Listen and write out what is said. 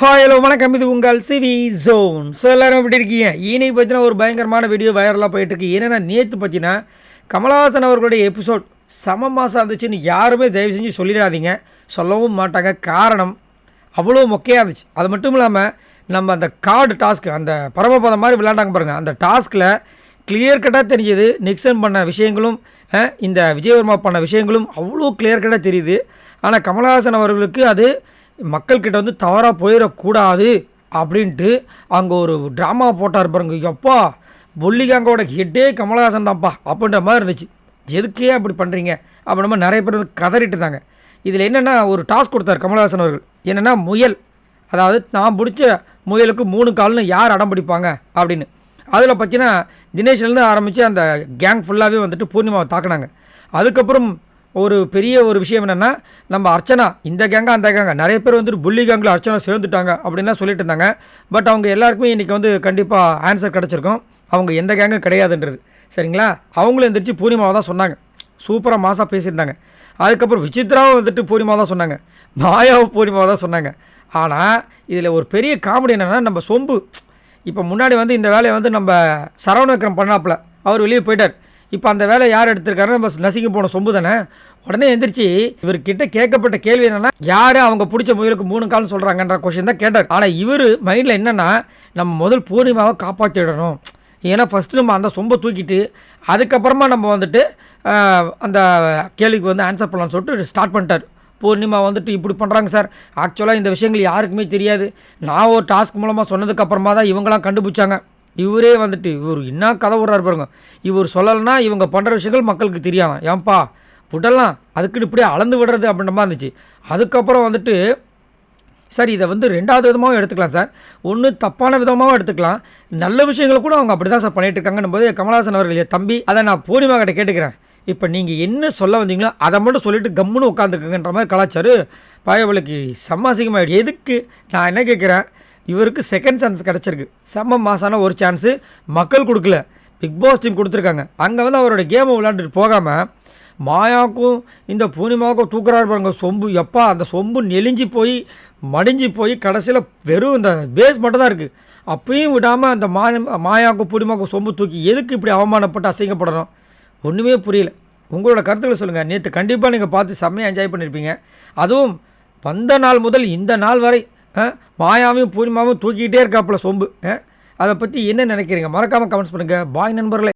Hi hello வணக்கம். இது உங்கள் சிவி ஜோன் ஸோ எல்லோரும் எப்படி இருக்கீங்க? இன்னைக்கு பார்த்தீங்கன்னா ஒரு பயங்கரமான வீடியோ வைரலாக போயிட்டு இருக்கு. என்னென்னா நேற்று பார்த்தீங்கன்னா கமலஹாசன் அவர்களுடைய எபிசோட் சம மாதம் இருந்துச்சுன்னு யாருமே தயவு செஞ்சு சொல்லிடாதீங்க. சொல்லவும் மாட்டாங்க. காரணம் அவ்வளோ மொக்கையாக இருந்துச்சு. அது மட்டும் இல்லாமல் நம்ம அந்த கார்டு டாஸ்க் அந்த பரமபதம் மாதிரி விளையாண்டாங்க பாருங்கள் அந்த டாஸ்கில் கிளியர் கட்டாக தெரிஞ்சது. நிக்சன் பண்ண விஷயங்களும் இந்த விஜயவர்மா பண்ண விஷயங்களும் அவ்வளோ கிளியர் கட்டாக தெரியுது. ஆனால் கமலஹாசன் அவர்களுக்கு அது மக்கள்கிட்ட வந்து தவறாக போயிடக்கூடாது அப்படின்ட்டு அங்கே ஒரு ட்ராமா போட்டார் பாருங்க. எப்பா பொல்லிகாங்கோட ஹெட்டே கமலஹாசன் தான்ப்பா அப்படின்ற மாதிரி இருந்துச்சு. எதுக்கே அப்படி பண்ணுறீங்க அப்படின்ற மாதிரி நிறைய பேர் வந்து கதறிட்டு இருந்தாங்க. இதில் என்னென்னா ஒரு டாஸ்க் கொடுத்தார் கமலஹாசன் அவர்கள். என்னென்னா முயல். அதாவது நான் பிடிச்ச முயலுக்கு மூணு கால்னு யார் அடம் பிடிப்பாங்க அப்படின்னு. அதில் பார்த்தீங்கன்னா தினேஷ்லேருந்து ஆரம்பித்து அந்த கேங் ஃபுல்லாகவே வந்துட்டு பூர்ணிமாவை தாக்குனாங்க. அதுக்கப்புறம் ஒரு பெரிய ஒரு விஷயம் என்னென்னா நம்ம அர்ச்சனா இந்த கேங்கா அந்த கேங்கா நிறைய பேர் வந்துட்டு புள்ளி கேங்கில் அர்ச்சனா சேர்ந்துட்டாங்க அப்படின்லாம் சொல்லிட்டு இருந்தாங்க. பட் அவங்க எல்லாருக்குமே இன்றைக்கி வந்து கண்டிப்பாக ஆன்சர் கிடச்சிருக்கும். அவங்க எந்த கேங்கும் கிடையாதுன்றது. சரிங்களா? அவங்களும் எந்திரிச்சு பூர்ணிமாவை தான் சொன்னாங்க. சூப்பராக மாசாக பேசியிருந்தாங்க. அதுக்கப்புறம் விசித்ராவும் வந்துட்டு பூர்ணிமாவை தான் சொன்னாங்க. மாயாவும் பூர்ணிமாவை தான் சொன்னாங்க. ஆனால் இதில் ஒரு பெரிய காமெடி என்னென்னா நம்ம சொம்பு. இப்போ முன்னாடி வந்து இந்த வேலையை வந்து நம்ம சரவண விக்ரம் பண்ணாப்புல. அவர் வெளியே போயிட்டார். இப்போ அந்த வேலை யார் எடுத்திருக்காரு நம்ம நசிங்க போன சொம்பு தானே. உடனே எந்திரிச்சு இவர்கிட்ட கேட்கப்பட்ட கேள்வி என்னன்னா யார் அவங்க பிடிச்ச முயலுக்கு மூணு கால்னு சொல்கிறாங்கன்ற கொஷின் தான் கேட்டார். ஆனால் இவர் மைண்டில் என்னென்னா நம்ம முதல் பூர்ணிமாவை காப்பாற்றிடணும் ஏன்னா ஃபஸ்ட்டு நம்ம அந்த சொம்பை தூக்கிட்டு அதுக்கப்புறமா நம்ம வந்துட்டு அந்த கேள்விக்கு வந்து ஆன்சர் பண்ணலாம்னு சொல்லிட்டு ஸ்டார்ட் பண்ணிட்டார். பூர்ணிமா வந்துட்டு இப்படி பண்ணுறாங்க சார். ஆக்சுவலாக இந்த விஷயங்கள் யாருக்குமே தெரியாது. நான் ஒரு டாஸ்க் மூலமாக சொன்னதுக்கப்புறமா தான் இவங்களாம் கண்டுபிடிச்சாங்க. இவரே வந்துட்டு இவர் என்ன கதை விட்றாரு பாருங்க. இவர் சொல்லலைன்னா இவங்க பண்ணுற விஷயங்கள் மக்களுக்கு தெரியாமல் ஏன்பா விடலாம் அதுக்குன்னு இப்படியே அளந்து விடுறது அப்படின்ற மாதிரி இருந்துச்சு. அதுக்கப்புறம் வந்துட்டு சார் இதை வந்து ரெண்டாவது விதமாகவும் எடுத்துக்கலாம் சார். ஒன்று தப்பான விதமாகவும் எடுத்துக்கலாம். நல்ல விஷயங்களை கூட அவங்க அப்படி தான் சார் பண்ணிகிட்டு இருக்காங்கன்னும் போது கமலஹாசன் அவர்கள் தம்பி அதை நான் பூர்ணிமா கிட்ட கேட்டுக்கிறேன். இப்போ நீங்கள் என்ன சொல்ல வந்தீங்களோ அதை மட்டும் சொல்லிவிட்டு கம்முன்னு உட்காந்துக்குங்கன்ற மாதிரி கலாச்சாரம் பாயவளுக்கு சம்மாசிகமாகிடுச்சு எதுக்கு? நான் என்ன கேட்குறேன் இவருக்கு செகண்ட் சான்ஸ் கிடச்சிருக்கு. செம்ம மாசான ஒரு சான்ஸு மக்கள் கொடுக்கல. பிக் பாஸ் டீம் கொடுத்துருக்காங்க. அங்கே வந்து அவரோட கேமை விளையாண்டுட்டு போகாமல் மாயாவுக்கும் இந்த பூர்ணிமாவுக்கும் தூக்குறாரு பாருங்க சொம்பு. எப்பா அந்த சொம்பு நெளிஞ்சு போய் மடிஞ்சு போய் கடைசியில் வெறும் இந்த பேஸ் மட்டும் தான் இருக்குது அப்பயும் விடாமல் அந்த மா மாயாவுக்கும் பூர்ணிமாவுக்கும் சொம்பு தூக்கி எதுக்கு இப்படி அவமானப்பட்டு அசிங்கப்படணும் ஒன்றுமே புரியல. உங்களோட கருத்துக்களை சொல்லுங்கள் நேற்று கண்டிப்பாக நீங்கள் பார்த்து செம்மையாக என்ஜாய் பண்ணியிருப்பீங்க அதுவும் வந்த நாள் முதல் இந்த நாள் வரை மாயாவையும் பூர்ணிமாவும் தூக்கிக்கிட்டே இருக்காப்புல சொம்பு. அதை பற்றி என்ன நினைக்கிறீங்க? மறக்காமல் கமெண்ட்ஸ் பண்ணுங்கள் பாய் நண்பர்களே.